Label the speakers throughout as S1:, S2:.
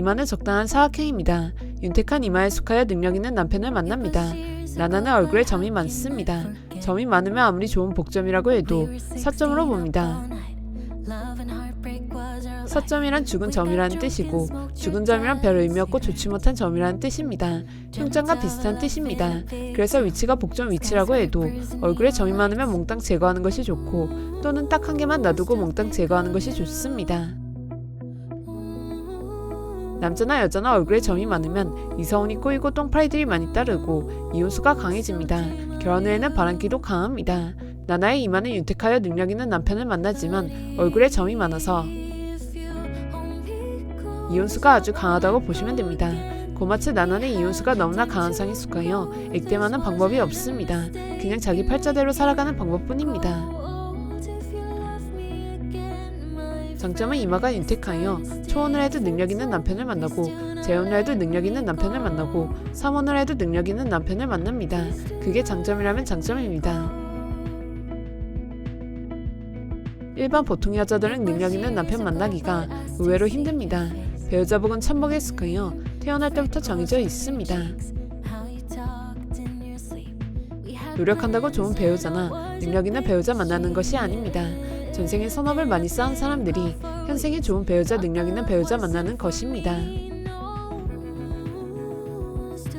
S1: 이마는 적당한 사각형입니다. 윤택한 이마에 속하여 능력 있는 남편을 만납니다. 나나는 얼굴에 점이 많습니다. 점이 많으면 아무리 좋은 복점이라고 해도 사점으로 봅니다. 사점이란 죽은 점이라는 뜻이고 죽은 점이란 별 의미 없고 좋지 못한 점이라는 뜻입니다. 흉점과 비슷한 뜻입니다. 그래서 위치가 복점 위치라고 해도 얼굴에 점이 많으면 몽땅 제거하는 것이 좋고 또는 딱 한 개만 놔두고 몽땅 제거하는 것이 좋습니다. 남자나 여자나 얼굴에 점이 많으면 이성운이 꼬이고 똥파리들이 많이 따르고 이혼수가 강해집니다. 결혼 후에는 바람기도 강합니다. 나나의 이마는 윤택하여 능력 있는 남편을 만나지만 얼굴에 점이 많아서 이혼수가 아주 강하다고 보시면 됩니다. 고마츠 나나는 이혼수가 너무나 강한 상에 속하여 액땜하는 방법이 없습니다. 그냥 자기 팔자대로 살아가는 방법뿐입니다. 장점은 이마가 윤택하여 초혼을 해도 능력 있는 남편을 만나고 재혼을 해도 능력 있는 남편을 만나고 삼혼을 해도 능력 있는 남편을 만납니다. 그게 장점이라면 장점입니다. 일반 보통 여자들은 능력 있는 남편 만나기가 의외로 힘듭니다. 배우자복은 천복에 속하여 태어날 때부터 정해져 있습니다. 노력한다고 좋은 배우자나 능력 있는 배우자 만나는 것이 아닙니다. 전생에 선업을 많이 쌓은 사람들이 현생에 좋은 배우자 능력 있는 배우자 만나는 것입니다.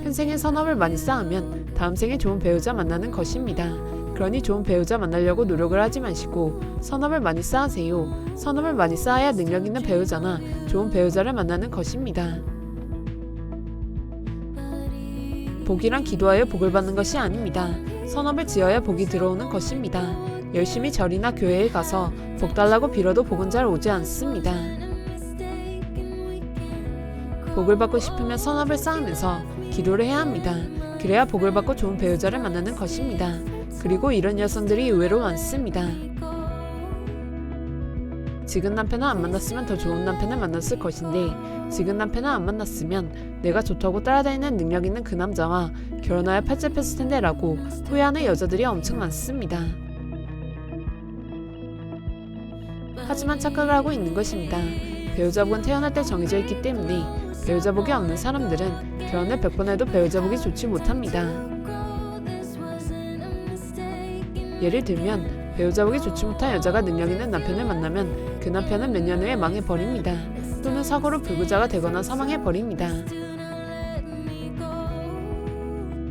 S1: 현생에 선업을 많이 쌓으면 다음 생에 좋은 배우자 만나는 것입니다. 그러니 좋은 배우자 만나려고 노력을 하지 마시고 선업을 많이 쌓으세요. 선업을 많이 쌓아야 능력 있는 배우자나 좋은 배우자를 만나는 것입니다. 복이란 기도하여 복을 받는 것이 아닙니다. 선업을 지어야 복이 들어오는 것입니다. 열심히 절이나 교회에 가서 복 달라고 빌어도 복은 잘 오지 않습니다. 복을 받고 싶으면 선업을 쌓으면서 기도를 해야 합니다. 그래야 복을 받고 좋은 배우자를 만나는 것입니다. 그리고 이런 여성들이 의외로 많습니다. 지금 남편을 안 만났으면 더 좋은 남편을 만났을 것인데 지금 남편을 안 만났으면 내가 좋다고 따라다니는 능력 있는 그 남자와 결혼하여 팔자 폈을 텐데 라고 후회하는 여자들이 엄청 많습니다. 하지만 착각을 하고 있는 것입니다. 배우자복은 태어날 때 정해져 있기 때문에 배우자복이 없는 사람들은 결혼을 100번 해도 배우자복이 좋지 못합니다. 예를 들면 배우자복이 좋지 못한 여자가 능력 있는 남편을 만나면 그 남편은 몇 년 후에 망해버립니다. 또는 사고로 불구자가 되거나 사망해버립니다.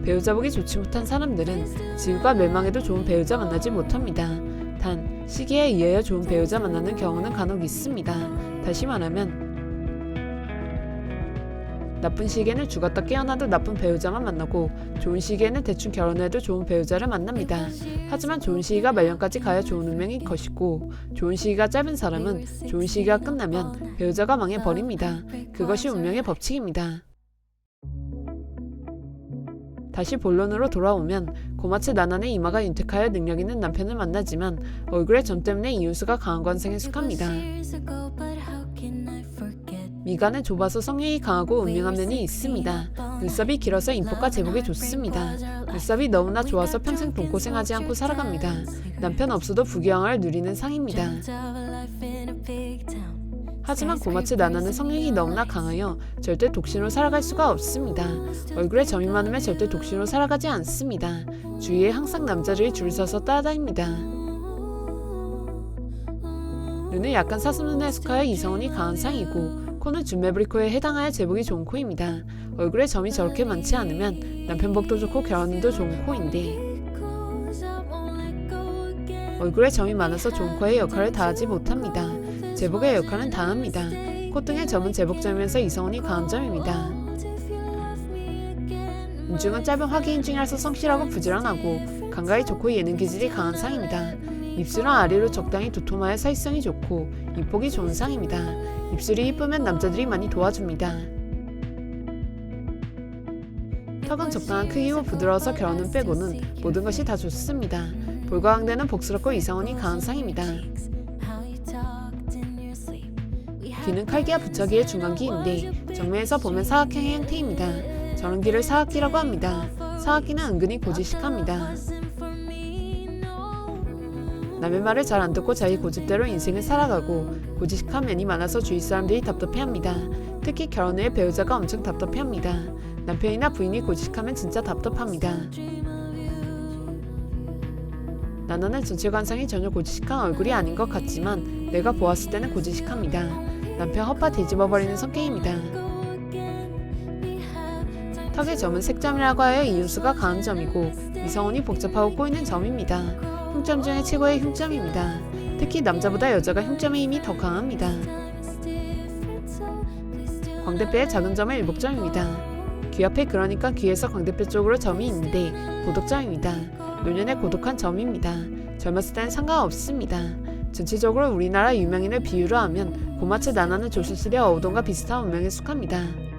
S1: 배우자복이 좋지 못한 사람들은 지구가 멸망해도 좋은 배우자 만나지 못합니다. 단 시기에 의하여 좋은 배우자 만나는 경우는 간혹 있습니다. 다시 말하면 나쁜 시기에는 죽었다 깨어나도 나쁜 배우자만 만나고 좋은 시기에는 대충 결혼해도 좋은 배우자를 만납니다. 하지만 좋은 시기가 말년까지 가야 좋은 운명인 것이고 좋은 시기가 짧은 사람은 좋은 시기가 끝나면 배우자가 망해버립니다. 그것이 운명의 법칙입니다. 다시 본론으로 돌아오면 고마츠 나난의 이마가 윤택하여 능력 있는 남편을 만나지만 얼굴의 점 때문에 이웃수가 강한 관상에 속합니다. 미간은 좁아서 성욕이 강하고 음흉한 면이 있습니다. 눈썹이 길어서 인복과 제복이 좋습니다. 눈썹이 너무나 좋아서 평생 돈고생하지 않고 살아갑니다. 남편 없어도 부귀영화를 누리는 상입니다. 하지만 고마츠 나나는 성욕이 너무나 강하여 절대 독신으로 살아갈 수가 없습니다. 얼굴에 점이 많으면 절대 독신으로 살아가지 않습니다. 주위에 항상 남자들이 줄 서서 따라다닙니다. 눈은 약간 사슴눈에 속하여 이성운이 강한 상이고 코는 준매브리코에 해당하여 제복이 좋은 코입니다. 얼굴에 점이 저렇게 많지 않으면 남편 복도 좋고 결혼도 좋은 코인데 얼굴에 점이 많아서 좋은 코의 역할을 다하지 못합니다. 제복의 역할은 다합니다. 콧등의 점은 제복점이면서 이성운이 강한 점입니다. 인중은 짧은 화기인중이라서 성실하고 부지런하고 감각이 좋고 예능 기질이 강한 상입니다. 입술은 아래로 적당히 도톰하여 사회성이 좋고 입복이 좋은 상입니다. 입술이 이쁘면 남자들이 많이 도와줍니다. 턱은 적당한 크기고 부드러워서 결혼은 빼고는 모든 것이 다 좋습니다. 볼과 왕대는 복스럽고 이성운이 강한 상입니다. 귀는 칼기와 부처기의 중간기인데 정면에서 보면 사각형의 형태입니다. 저런 귀를 사각기라고 합니다. 사각기는 은근히 고지식합니다. 남의 말을 잘 안 듣고 자기 고집대로 인생을 살아가고 고지식한 면이 많아서 주위 사람들이 답답해합니다. 특히 결혼 후에 배우자가 엄청 답답해합니다. 남편이나 부인이 고지식하면 진짜 답답합니다. 나나는 전체 관상이 전혀 고지식한 얼굴이 아닌 것 같지만 내가 보았을 때는 고지식합니다. 남편 헛바 뒤집어버리는 성격입니다. 턱의 점은 색점이라고 하여 이윤수가 강한 점이고 이성원이 복잡하고 꼬이는 점입니다. 흉점 중에 최고의 흉점입니다. 특히 남자보다 여자가 흉점의 힘이 더 강합니다. 광대뼈의 작은 점은 일복점입니다. 귀 앞에 그러니까 귀에서 광대뼈 쪽으로 점이 있는데 고독점입니다. 노년의 고독한 점입니다. 젊었을 때는 상관없습니다. 전체적으로 우리나라 유명인을 비유로 하면 고마츠 나나는 조선시대 어우동과 비슷한 운명에 속합니다.